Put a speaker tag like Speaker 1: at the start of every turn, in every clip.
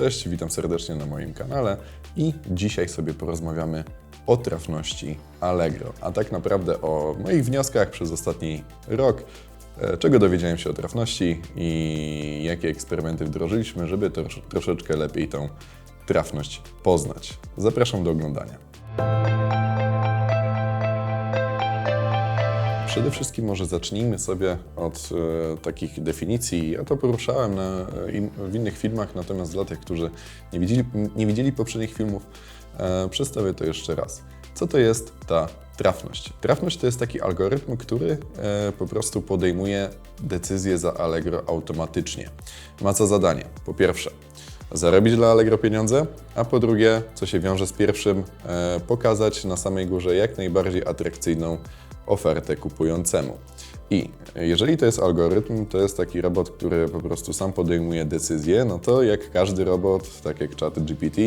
Speaker 1: Cześć, witam serdecznie na moim kanale i dzisiaj sobie porozmawiamy o trafności Allegro, a tak naprawdę o moich wnioskach przez ostatni rok, e, czego dowiedziałem się o trafności i jakie eksperymenty wdrożyliśmy, żeby trosz, troszeczkę lepiej tą trafność poznać. Zapraszam do oglądania. Przede wszystkim może zacznijmy sobie od e, takich definicji. Ja to poruszałem na, e, in, w innych filmach, natomiast dla tych, którzy nie widzieli, nie widzieli poprzednich filmów, e, przedstawię to jeszcze raz. Co to jest ta trafność? Trafność to jest taki algorytm, który e, po prostu podejmuje decyzje za Allegro automatycznie. Ma co zadanie? Po pierwsze, zarobić dla Allegro pieniądze, a po drugie, co się wiąże z pierwszym, e, pokazać na samej górze jak najbardziej atrakcyjną ofertę kupującemu. I jeżeli to jest algorytm, to jest taki robot, który po prostu sam podejmuje decyzje, no to jak każdy robot, tak jak chat GPT,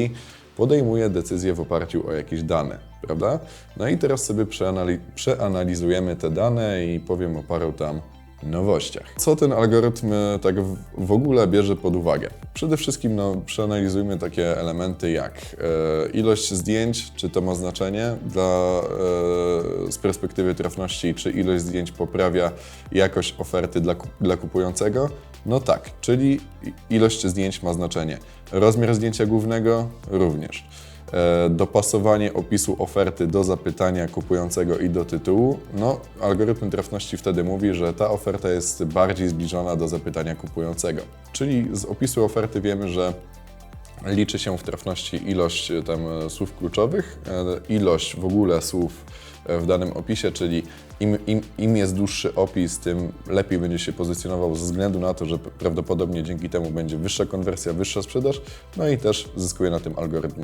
Speaker 1: podejmuje decyzje w oparciu o jakieś dane, prawda? No i teraz sobie przeanali- przeanalizujemy te dane i powiem o paru tam nowościach. Co ten algorytm e, tak w, ogóle bierze pod uwagę? Przede wszystkim no, przeanalizujmy takie elementy jak e, ilość zdjęć, czy to ma znaczenie dla, e, z perspektywy trafności, czy ilość zdjęć poprawia jakość oferty dla, dla kupującego? No tak, czyli ilość zdjęć ma znaczenie. Rozmiar zdjęcia głównego również. E, dopasowanie opisu oferty do zapytania kupującego i do tytułu, no algorytm trafności wtedy mówi, że ta oferta jest bardziej zbliżona do zapytania kupującego. Czyli z opisu oferty wiemy, że liczy się w trafności ilość e, tam e, słów kluczowych, ilość w ogóle słów w danym opisie, czyli im, im, im jest dłuższy opis, tym lepiej będzie się pozycjonował ze względu na to, że prawdopodobnie dzięki temu będzie wyższa konwersja, wyższa sprzedaż, no i też zyskuje na tym algorytm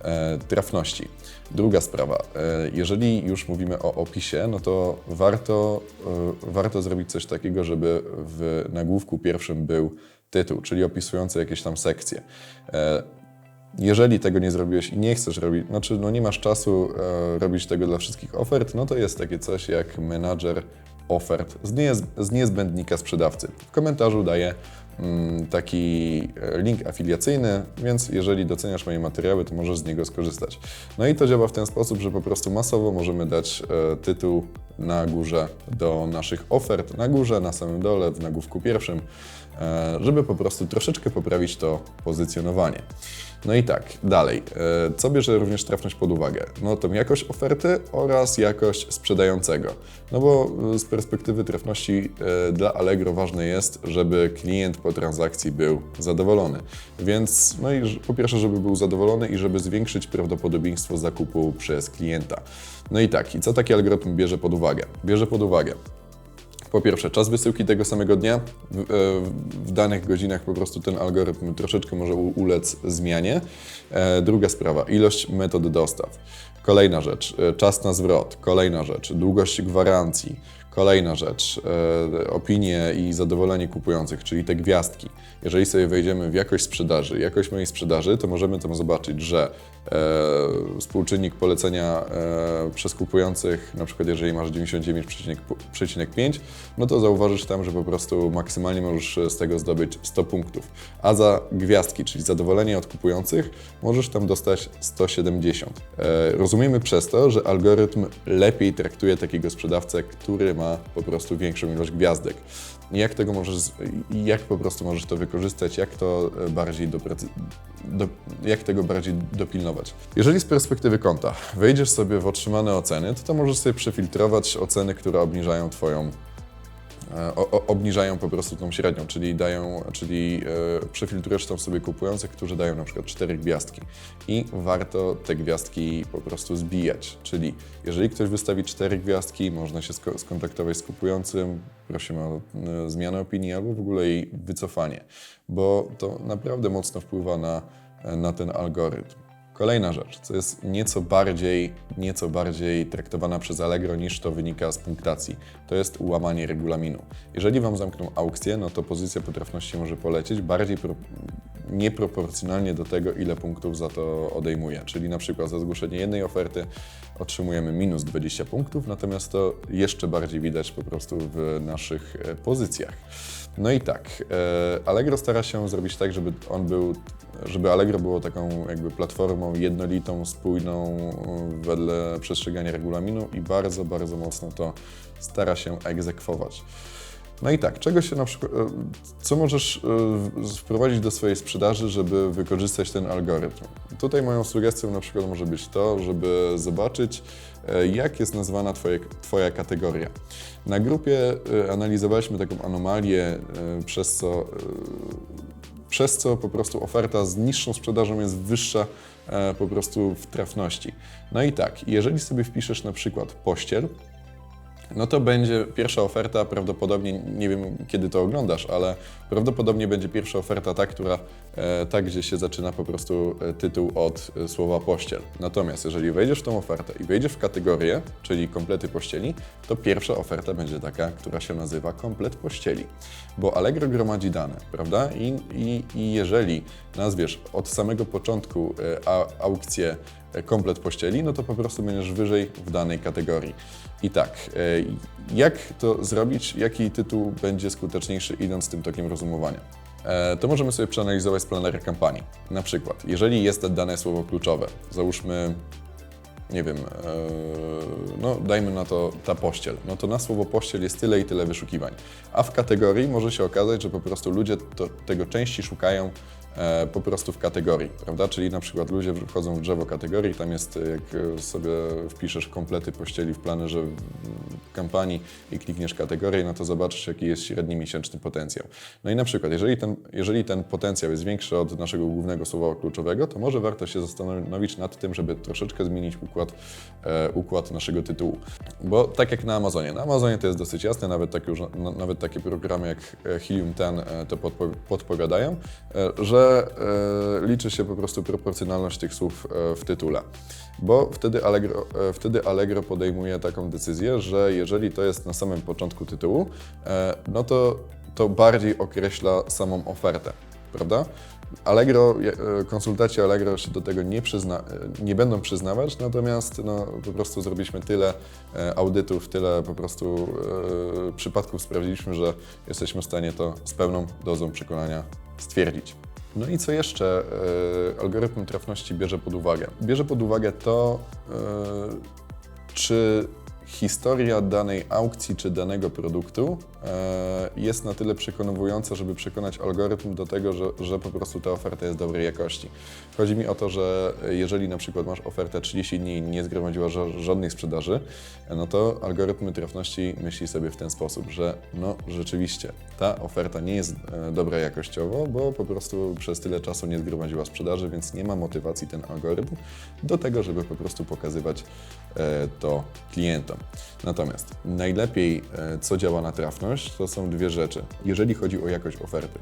Speaker 1: e, trafności. Druga sprawa, e, jeżeli już mówimy o opisie, no to warto, e, warto zrobić coś takiego, żeby w nagłówku pierwszym był tytuł, czyli opisujący jakieś tam sekcje. E, jeżeli tego nie zrobiłeś i nie chcesz robić, znaczy no nie masz czasu e, robić tego dla wszystkich ofert, no to jest takie coś jak menadżer ofert z, niez, z niezbędnika sprzedawcy. W komentarzu daję mm, taki e, link afiliacyjny, więc jeżeli doceniasz moje materiały, to możesz z niego skorzystać. No i to działa w ten sposób, że po prostu masowo możemy dać e, tytuł na górze do naszych ofert, na górze, na samym dole, w nagłówku pierwszym, e, żeby po prostu troszeczkę poprawić to pozycjonowanie. No i tak, dalej. E, Co bierze również trafność pod uwagę? No tą jakość oferty oraz jakość sprzedającego. No bo e, z perspektywy trafności dla Allegro ważne jest, żeby klient po transakcji był zadowolony. Więc no i po pierwsze, żeby był zadowolony i żeby zwiększyć prawdopodobieństwo zakupu przez klienta. No i tak, i co taki algorytm bierze pod uwagę? Bierze pod uwagę po pierwsze, czas wysyłki tego samego dnia. W, e, w danych godzinach po prostu ten algorytm troszeczkę może ulec zmianie. E, Druga sprawa, ilość metod dostaw. Kolejna rzecz, e, czas na zwrot. Kolejna rzecz, długość gwarancji. Kolejna rzecz, opinie i zadowolenie kupujących, czyli te gwiazdki. Jeżeli sobie wejdziemy w jakość sprzedaży, jakość mojej sprzedaży, to możemy tam zobaczyć, że współczynnik polecenia e, przez kupujących, na przykład jeżeli masz 99,5, no to zauważysz tam, że po prostu maksymalnie możesz z tego zdobyć 100 punktów. A za gwiazdki, czyli zadowolenie od kupujących, możesz tam dostać 170. E, rozumiemy przez to, że algorytm lepiej traktuje takiego sprzedawcę, który ma po prostu większą ilość gwiazdek. Jak tego możesz, jak po prostu możesz to wykorzystać, jak to e, bardziej doprecy- do, jak tego bardziej dopilnować. Jeżeli z perspektywy konta wejdziesz sobie w otrzymane oceny, to, to możesz sobie przefiltrować oceny, które obniżają Twoją o, obniżają po prostu tą średnią, czyli dają, czyli e, przefiltrujesz tam sobie kupujących, którzy dają na przykład 4 gwiazdki. I warto te gwiazdki po prostu zbijać, czyli jeżeli ktoś wystawi 4 gwiazdki, można się sko- skontaktować z kupującym, prosimy o e, zmianę opinii albo w ogóle jej wycofanie, bo to naprawdę mocno wpływa na, na ten algorytm. Kolejna rzecz, co jest nieco bardziej, nieco bardziej traktowana przez Allegro niż to wynika z punktacji, to jest łamanie regulaminu. Jeżeli Wam zamkną aukcję, no to pozycja potrafności może polecieć, bardziej nieproporcjonalnie do tego, ile punktów za to odejmuje. Czyli na przykład za zgłoszenie jednej oferty otrzymujemy minus 20 punktów, natomiast to jeszcze bardziej widać po prostu w naszych e, pozycjach. No i tak, e, Allegro stara się zrobić tak, żeby on był, żeby Allegro było taką jakby platformą jednolitą, spójną e, wedle przestrzegania regulaminu i bardzo, bardzo mocno to stara się egzekwować. No i tak, czego się na przykład, e, co możesz e, wprowadzić do swojej sprzedaży, żeby wykorzystać ten algorytm? Tutaj moją sugestią na przykład może być to, żeby zobaczyć, e, jak jest nazwana twoje, Twoja kategoria. Na grupie analizowaliśmy taką anomalię, przez co, przez co po prostu oferta z niższą sprzedażą jest wyższa po prostu w trafności. No i tak, jeżeli sobie wpiszesz na przykład pościel, no to będzie pierwsza oferta, prawdopodobnie, nie wiem kiedy to oglądasz, ale prawdopodobnie będzie pierwsza oferta ta, która, e, ta gdzie się zaczyna po prostu e, tytuł od e, słowa pościel. Natomiast jeżeli wejdziesz w tą ofertę i wejdziesz w kategorię, czyli komplety pościeli, to pierwsza oferta będzie taka, która się nazywa komplet pościeli. Bo Allegro gromadzi dane, prawda? I, i, i jeżeli nazwiesz od samego początku aukcję komplet pościeli, no to po prostu będziesz wyżej w danej kategorii. I tak, e, jak to zrobić? Jaki tytuł będzie skuteczniejszy idąc tym tokiem rozumowania? E, To możemy sobie przeanalizować z planera kampanii. Na przykład, jeżeli jest dane słowo kluczowe, załóżmy, nie wiem, e, no dajmy na to ta pościel, no to na słowo pościel jest tyle i tyle wyszukiwań. A w kategorii może się okazać, że po prostu ludzie to, tego częściej szukają e, po prostu w kategorii, prawda? Czyli na przykład ludzie wchodzą w drzewo kategorii, tam jest, e, jak e, sobie wpiszesz komplety pościeli w planerze w kampanii i klikniesz kategorię, no to zobaczysz, jaki jest średni miesięczny potencjał. No i na przykład, jeżeli ten, jeżeli ten potencjał jest większy od naszego głównego słowa kluczowego, to może warto się zastanowić nad tym, żeby troszeczkę zmienić układ, e, układ naszego tytułu. Bo tak jak na Amazonie, na Amazonie to jest dosyć jasne, nawet takie, już, na, nawet takie programy jak e, Helium 10 e, to podpo, podpowiadają, e, że e, liczy się po prostu proporcjonalność tych słów e, w tytule. Bo wtedy Allegro, e, wtedy Allegro podejmuje taką decyzję, że jeżeli to jest na samym początku tytułu, no to to bardziej określa samą ofertę, prawda? Allegro, konsultaci Allegro się do tego nie, przyzna, nie będą przyznawać, natomiast no, po prostu zrobiliśmy tyle audytów, tyle po prostu e, przypadków sprawdziliśmy, że jesteśmy w stanie to z pełną dozą przekonania stwierdzić. No i co jeszcze e, algorytm trafności bierze pod uwagę? Bierze pod uwagę to, e, czy historia danej aukcji czy danego produktu e, jest na tyle przekonująca, żeby przekonać algorytm do tego, że, że po prostu ta oferta jest dobrej jakości. Chodzi mi o to, że jeżeli na przykład masz ofertę 30 dni i nie zgromadziła ża- żadnej sprzedaży, no to algorytmy trafności myśli sobie w ten sposób, że no rzeczywiście ta oferta nie jest e, dobra jakościowo, bo po prostu przez tyle czasu nie zgromadziła sprzedaży, więc nie ma motywacji ten algorytm do tego, żeby po prostu pokazywać e, to klientom. Natomiast najlepiej, e, co działa na trafność, to są dwie rzeczy. Jeżeli chodzi o jakość oferty,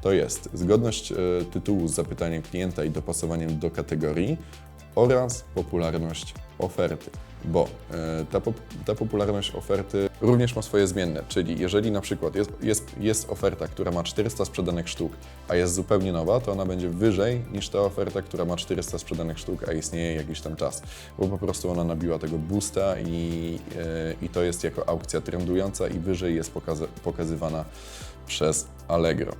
Speaker 1: to jest zgodność e, tytułu z zapytaniem klienta i dopasowaniem do kategorii oraz popularność oferty. Bo e, ta, ta popularność oferty również ma swoje zmienne, czyli jeżeli na przykład jest, jest, jest oferta, która ma 400 sprzedanych sztuk, a jest zupełnie nowa, to ona będzie wyżej niż ta oferta, która ma 400 sprzedanych sztuk, a istnieje jakiś tam czas, bo po prostu ona nabiła tego boosta i, e, i to jest jako aukcja trendująca i wyżej jest pokazywana przez Allegro.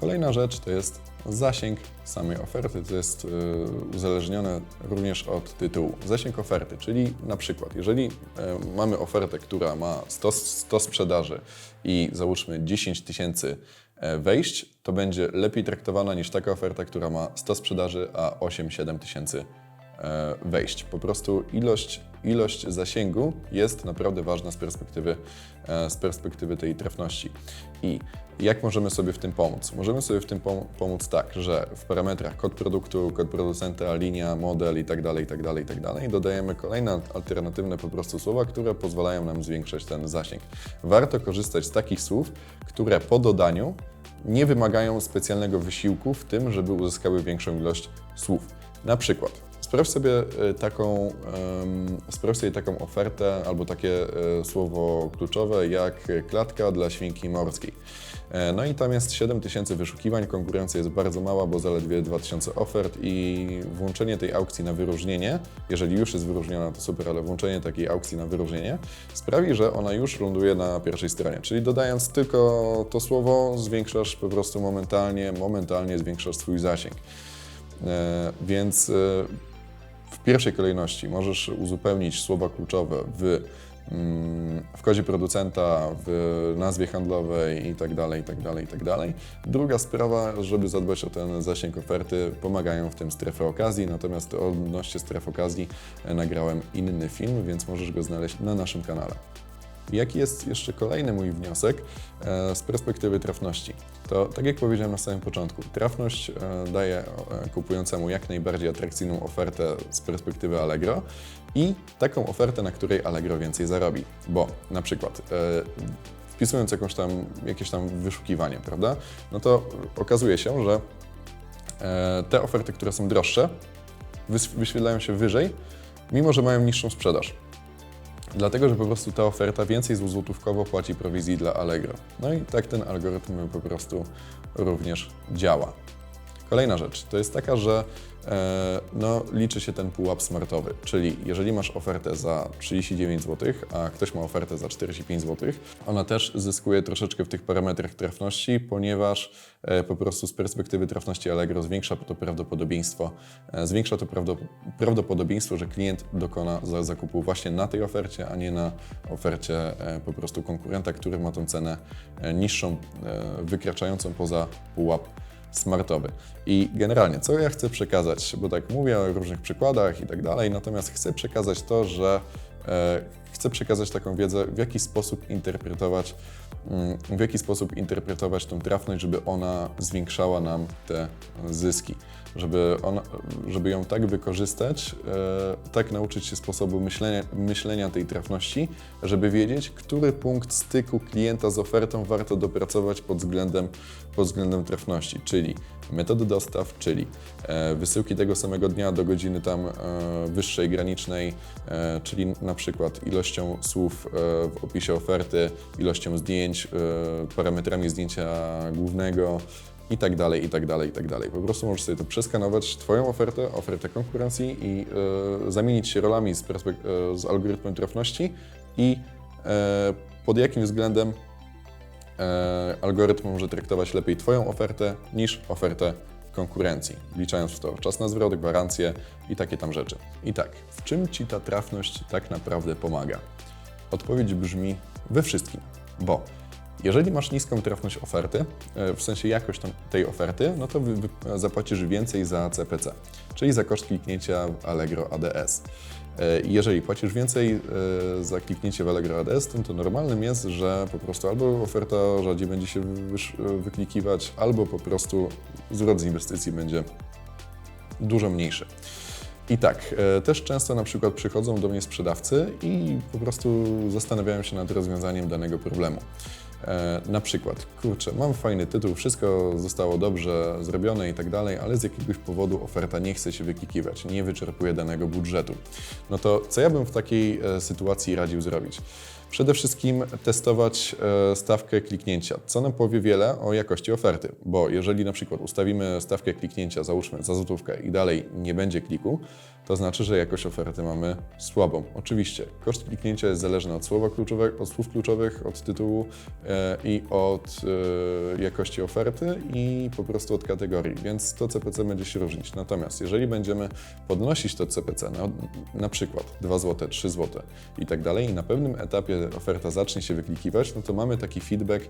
Speaker 1: Kolejna rzecz to jest zasięg samej oferty, to jest y, uzależnione również od tytułu. Zasięg oferty, czyli na przykład, jeżeli y, mamy ofertę, która ma 100, 100 sprzedaży i załóżmy 10 tysięcy e, wejść, to będzie lepiej traktowana niż taka oferta, która ma 100 sprzedaży, a 8-7 tysięcy wejść. Po prostu ilość, ilość zasięgu jest naprawdę ważna z perspektywy, e, z perspektywy tej trafności. I jak możemy sobie w tym pomóc? Możemy sobie w tym pom- pomóc tak, że w parametrach kod produktu, kod producenta, linia, model i tak dalej, i tak dalej, i tak dalej, dodajemy kolejne alternatywne po prostu słowa, które pozwalają nam zwiększać ten zasięg. Warto korzystać z takich słów, które po dodaniu nie wymagają specjalnego wysiłku w tym, żeby uzyskały większą ilość słów. Na przykład, sprawdź sobie e, taką, sprawdź sobie taką ofertę albo takie e, słowo kluczowe jak klatka dla świnki morskiej. E, No i tam jest 7000 wyszukiwań, konkurencja jest bardzo mała, bo zaledwie 2000 ofert i włączenie tej aukcji na wyróżnienie, jeżeli już jest wyróżniona, to super, ale włączenie takiej aukcji na wyróżnienie sprawi, że ona już ląduje na pierwszej stronie. Czyli dodając tylko to słowo, zwiększasz po prostu momentalnie, momentalnie zwiększasz swój zasięg. E, Więc e, pierwszej kolejności możesz uzupełnić słowa kluczowe w, mm, w kodzie producenta, w nazwie handlowej i tak dalej, i tak dalej, i tak dalej. Druga sprawa, żeby zadbać o ten zasięg oferty, pomagają w tym strefy okazji, natomiast odnośnie stref okazji e, nagrałem inny film, więc możesz go znaleźć na naszym kanale. Jaki jest jeszcze kolejny mój wniosek e, z perspektywy trafności? To tak jak powiedziałem na samym początku, trafność e, daje e, kupującemu jak najbardziej atrakcyjną ofertę z perspektywy Allegro i taką ofertę, na której Allegro więcej zarobi. Bo na przykład wpisując jakąś tam, jakieś tam wyszukiwanie, prawda? No to okazuje się, że te oferty, które są droższe, wyświetlają się wyżej, mimo że mają niższą sprzedaż. Dlatego, że po prostu ta oferta więcej złotówkowo płaci prowizji dla Allegro. No i tak ten algorytm po prostu również działa. Kolejna rzecz. To jest taka, że e, no, liczy się ten pułap smartowy, czyli jeżeli masz ofertę za 39 zł, a ktoś ma ofertę za 45 zł, ona też zyskuje troszeczkę w tych parametrach trafności, ponieważ e, po prostu z perspektywy trafności Allegro zwiększa to prawdopodobieństwo, e, zwiększa to prawdo, prawdopodobieństwo, że klient dokona za zakupu właśnie na tej ofercie, a nie na ofercie po prostu konkurenta, który ma tą cenę niższą, wykraczającą poza pułap smartowy. I generalnie, co ja chcę przekazać, bo tak mówię o różnych przykładach i tak dalej, natomiast chcę przekazać to, że e, chcę przekazać taką wiedzę, w jaki sposób interpretować, mm, w jaki sposób interpretować tą trafność, żeby ona zwiększała nam te zyski, żeby, ona, żeby ją tak wykorzystać, e, tak nauczyć się sposobu myślenia, myślenia tej trafności, żeby wiedzieć, który punkt styku klienta z ofertą warto dopracować pod względem, pod względem trafności, czyli metody dostaw, czyli e, wysyłki tego samego dnia do godziny tam e, wyższej granicznej, czyli na przykład ilością słów w opisie oferty, ilością zdjęć, parametrami zdjęcia głównego i tak dalej, i tak dalej, i tak dalej. Po prostu możesz sobie to przeskanować, Twoją ofertę, ofertę konkurencji i e, zamienić się rolami z, e, z algorytmem trafności i e, pod jakim względem e, algorytm może traktować lepiej Twoją ofertę niż ofertę konkurencji, wliczając w to czas na zwrot, gwarancje i takie tam rzeczy. I tak, w czym Ci ta trafność tak naprawdę pomaga? Odpowiedź brzmi we wszystkim, bo jeżeli masz niską trafność oferty, e, w sensie jakość tej oferty, no to zapłacisz więcej za CPC, czyli za koszt kliknięcia w Allegro ADS. E, Jeżeli płacisz więcej e, za kliknięcie w Allegro ADS, to, normalnym jest, że po prostu albo oferta rzadziej będzie się wyklikiwać, albo po prostu zwrot z inwestycji będzie dużo mniejszy. I tak, też często na przykład przychodzą do mnie sprzedawcy i po prostu zastanawiają się nad rozwiązaniem danego problemu. E, na przykład, kurczę, mam fajny tytuł, wszystko zostało dobrze zrobione i tak dalej, ale z jakiegoś powodu oferta nie chce się wyklikiwać, nie wyczerpuje danego budżetu. No to co ja bym w takiej e, sytuacji radził zrobić? Przede wszystkim testować e, stawkę kliknięcia, co nam powie wiele o jakości oferty, bo jeżeli na przykład ustawimy stawkę kliknięcia, załóżmy za złotówkę i dalej nie będzie kliku, to znaczy, że jakość oferty mamy słabą. Oczywiście, koszt kliknięcia jest zależny od, słowa kluczowego, od słów kluczowych, od tytułu e, i od e, jakości oferty i po prostu od kategorii, więc to CPC będzie się różnić. Natomiast jeżeli będziemy podnosić to CPC na, na przykład 2 zł, 3 zł i tak dalej na pewnym etapie oferta zacznie się wyklikiwać, no to mamy taki feedback,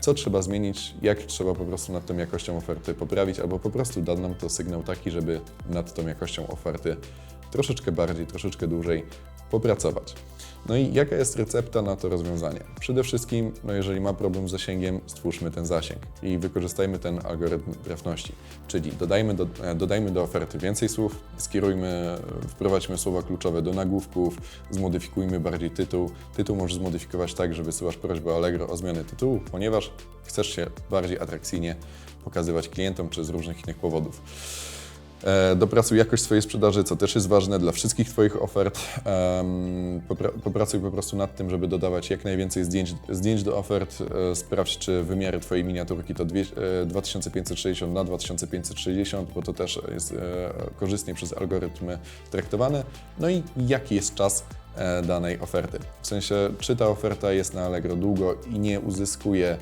Speaker 1: co trzeba zmienić, jak trzeba po prostu nad tą jakością oferty poprawić, albo po prostu da nam to sygnał taki, żeby nad tą jakością oferty troszeczkę bardziej, troszeczkę dłużej popracować. No i jaka jest recepta na to rozwiązanie? Przede wszystkim, no jeżeli ma problem z zasięgiem, stwórzmy ten zasięg i wykorzystajmy ten algorytm trafności, czyli dodajmy do, e, dodajmy do oferty więcej słów, skierujmy, wprowadźmy słowa kluczowe do nagłówków, zmodyfikujmy bardziej tytuł. Tytuł możesz zmodyfikować tak, że wysyłasz prośbę Allegro o zmianę tytułu, ponieważ chcesz się bardziej atrakcyjnie pokazywać klientom czy z różnych innych powodów. E, Dopracuj jakość swojej sprzedaży, co też jest ważne dla wszystkich Twoich ofert. Popracuj po prostu nad tym, żeby dodawać jak najwięcej zdjęć, zdjęć do ofert. E, Sprawdź, czy wymiary Twojej miniaturki to dwie, e, 2560 na 2560, bo to też jest korzystnie przez algorytmy traktowane. No i jaki jest czas danej oferty. W sensie, czy ta oferta jest na Allegro długo i nie uzyskuje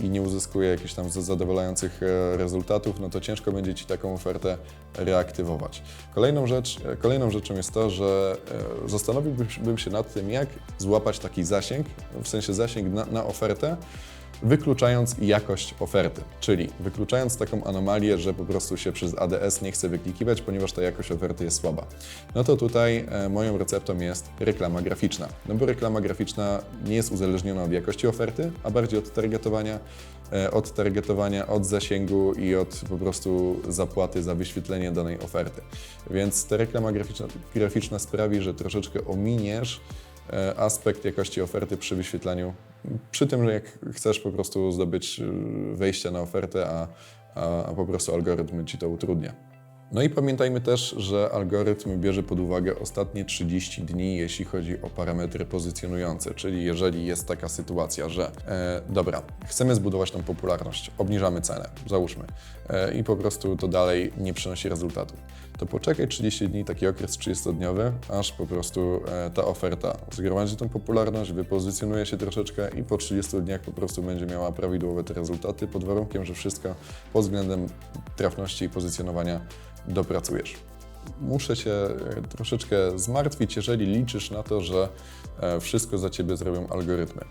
Speaker 1: i nie uzyskuje jakichś tam zadowalających e, rezultatów, no to ciężko będzie Ci taką ofertę reaktywować. Kolejną, rzecz, e, kolejną rzeczą jest to, że e, zastanowiłbym się- bym się nad tym, jak złapać taki zasięg, w sensie zasięg na, na ofertę, wykluczając jakość oferty, czyli wykluczając taką anomalię, że po prostu się przez ADS nie chce wyklikiwać, ponieważ ta jakość oferty jest słaba. No to tutaj e, moją receptą jest reklama graficzna. No bo reklama graficzna nie jest uzależniona od jakości oferty, a bardziej od targetowania, e, od targetowania, od zasięgu i od po prostu zapłaty za wyświetlenie danej oferty. Więc ta reklama graficzna, graficzna sprawi, że troszeczkę ominiesz aspekt jakości oferty przy wyświetlaniu, przy tym, że jak chcesz po prostu zdobyć e, wejście na ofertę, a, a, a po prostu algorytm ci to utrudnia. No i pamiętajmy też, że algorytm bierze pod uwagę ostatnie 30 dni, jeśli chodzi o parametry pozycjonujące, czyli jeżeli jest taka sytuacja, że e, dobra, chcemy zbudować tą popularność, obniżamy cenę, załóżmy, e, i po prostu to dalej nie przynosi rezultatów, to poczekaj 30 dni, taki okres 30-dniowy, aż po prostu e, ta oferta zgromadzi tą popularność, wypozycjonuje się troszeczkę i po 30 dniach po prostu będzie miała prawidłowe te rezultaty, pod warunkiem, że wszystko pod względem trafności i pozycjonowania dopracujesz. Muszę Cię e, troszeczkę zmartwić, jeżeli liczysz na to, że e, wszystko za Ciebie zrobią algorytmy.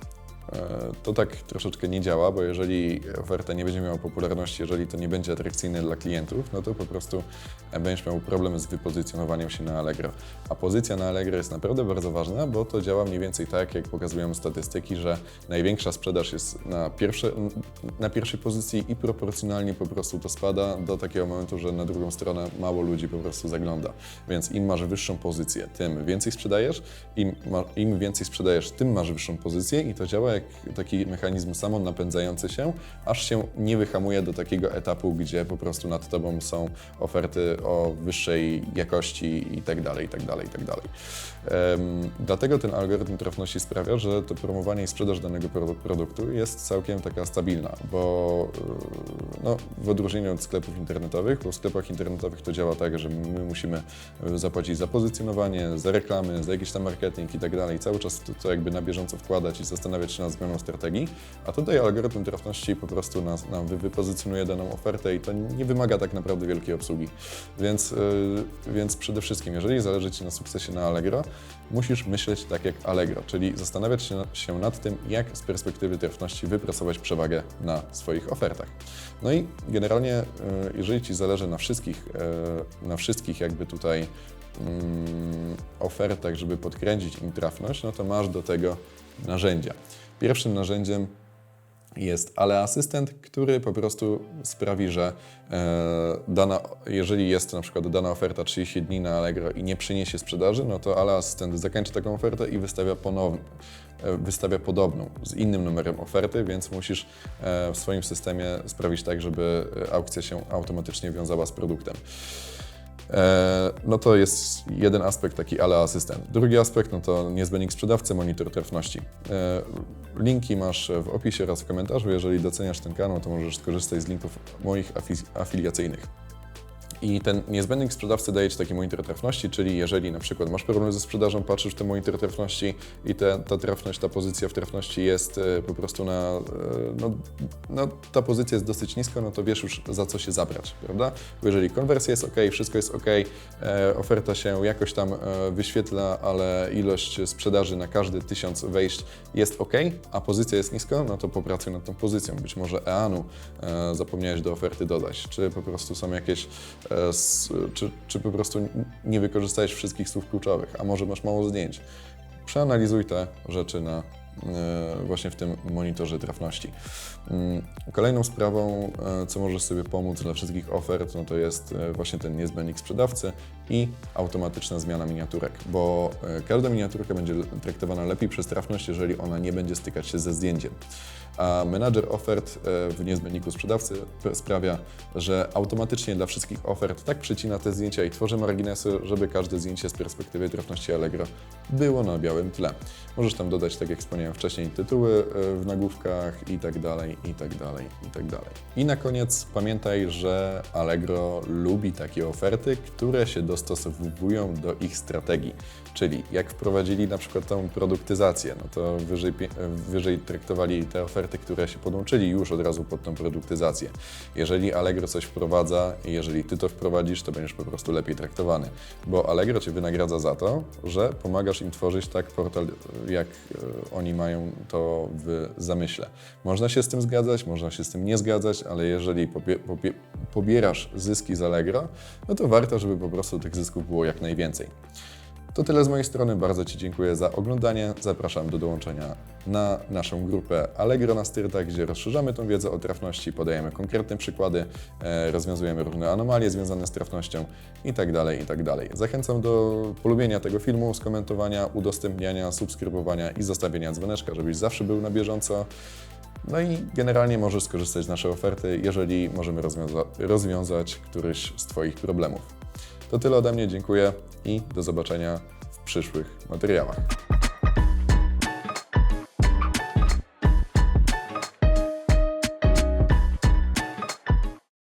Speaker 1: E, To tak troszeczkę nie działa, bo jeżeli oferta nie będzie miała popularności, jeżeli to nie będzie atrakcyjne dla klientów, no to po prostu e, będziesz miał problem z wypozycjonowaniem się na Allegro. A pozycja na Allegro jest naprawdę bardzo ważna, bo to działa mniej więcej tak, jak pokazują statystyki, że największa sprzedaż jest na, pierwsze, na pierwszej pozycji i proporcjonalnie po prostu to spada do takiego momentu, że na drugą stronę mało ludzi po prostu zagląda. Więc im masz wyższą pozycję, tym więcej sprzedajesz, im, im więcej sprzedajesz, tym masz wyższą pozycję i to działa jak taki mechanizm samonapędzający się, aż się nie wyhamuje do takiego etapu, gdzie po prostu nad tobą są oferty o wyższej jakości i tak dalej, i tak dalej, i tak dalej. Dlatego ten algorytm trafności sprawia, że to promowanie i sprzedaż danego pro- produktu jest całkiem taka stabilna, bo y, no, w odróżnieniu od sklepów internetowych, bo w sklepach internetowych to działa tak, że my musimy y, zapłacić za pozycjonowanie, za reklamy, za jakiś tam marketing i tak dalej, cały czas to, to jakby na bieżąco wkładać i zastanawiać się nad zmianą strategii, a tutaj algorytm trafności po prostu nas, nam wy- wypozycjonuje daną ofertę i to nie wymaga tak naprawdę wielkiej obsługi. Więc, y, więc przede wszystkim, jeżeli zależy Ci na sukcesie na Allegro, musisz myśleć tak jak Allegro, czyli zastanawiać się, się nad tym, jak z perspektywy trafności wypracować przewagę na swoich ofertach. No i generalnie, y, jeżeli Ci zależy na wszystkich, y, na wszystkich jakby tutaj mm, ofertach, żeby podkręcić im trafność, no to masz do tego narzędzia. Pierwszym narzędziem jest Ale Asystent, który po prostu sprawi, że e, dana, jeżeli jest na przykład dana oferta 30 dni na Allegro i nie przyniesie sprzedaży, no to Ale Asystent zakończy taką ofertę i wystawia ponownie wystawia podobną z innym numerem oferty, więc musisz e, w swoim systemie sprawić tak, żeby e, aukcja się automatycznie wiązała z produktem. E, No to jest jeden aspekt taki ale asystent. Drugi aspekt no to niezbędnik sprzedawcy, monitor trafności. E, Linki masz w opisie oraz w komentarzu. Jeżeli doceniasz ten kanał, to możesz skorzystać z linków moich afi- afiliacyjnych. I ten niezbędnik sprzedawcy daje Ci taki monitor trafności, czyli jeżeli na przykład masz problem ze sprzedażą, patrzysz w ten monitor trafności i te, ta trafność, ta pozycja w trafności jest e, po prostu na, e, no, no ta pozycja jest dosyć nisko, no to wiesz już za co się zabrać, prawda? Bo jeżeli konwersja jest ok, wszystko jest ok, e, oferta się jakoś tam wyświetla, ale ilość sprzedaży na każdy tysiąc wejść jest ok, a pozycja jest nisko, no to popracuj nad tą pozycją. Być może EANu zapomniałeś do oferty dodać, czy po prostu są jakieś czy, czy po prostu nie wykorzystałeś wszystkich słów kluczowych, a może masz mało zdjęć. Przeanalizuj te rzeczy na, e, właśnie w tym monitorze trafności. Mm, Kolejną sprawą, e, co możesz sobie pomóc dla wszystkich ofert, no to jest e, właśnie ten niezbędnik sprzedawcy i automatyczna zmiana miniaturek, bo każda miniaturka będzie traktowana lepiej przez trafność, jeżeli ona nie będzie stykać się ze zdjęciem. A menadżer ofert e, w niezbędniku sprzedawcy sprawia, że automatycznie dla wszystkich ofert tak przecina te zdjęcia i tworzy marginesy, żeby każde zdjęcie z perspektywy trafności Allegro było na białym tle. Możesz tam dodać, tak jak wspomniałem wcześniej, tytuły e, w nagłówkach i tak dalej, i tak dalej, i tak dalej. I na koniec pamiętaj, że Allegro lubi takie oferty, które się dostosowują do ich strategii. Czyli jak wprowadzili na przykład tą produktyzację, no to wyżej, wyżej traktowali te oferty, które się podłączyli już od razu pod tą produktyzację. Jeżeli Allegro coś wprowadza i jeżeli Ty to wprowadzisz, to będziesz po prostu lepiej traktowany, bo Allegro Cię wynagradza za to, że pomagasz im tworzyć tak portal, jak e, oni mają to w zamyśle. Można się z tym zgadzać, można się z tym nie zgadzać, ale jeżeli pobie, pobie, pobierasz zyski z Allegro, no to warto, żeby po prostu tych zysków było jak najwięcej. To tyle z mojej strony. Bardzo Ci dziękuję za oglądanie. Zapraszam do dołączenia na naszą grupę Allegro na styrtach, gdzie rozszerzamy tą wiedzę o trafności, podajemy konkretne przykłady, e, rozwiązujemy różne anomalie związane z trafnością itd. itd. Zachęcam do polubienia tego filmu, skomentowania, udostępniania, subskrybowania i zostawienia dzwoneczka, żebyś zawsze był na bieżąco. No i generalnie możesz skorzystać z naszej oferty, jeżeli możemy rozwiąza- rozwiązać któryś z Twoich problemów. To tyle ode mnie, dziękuję i do zobaczenia w przyszłych materiałach.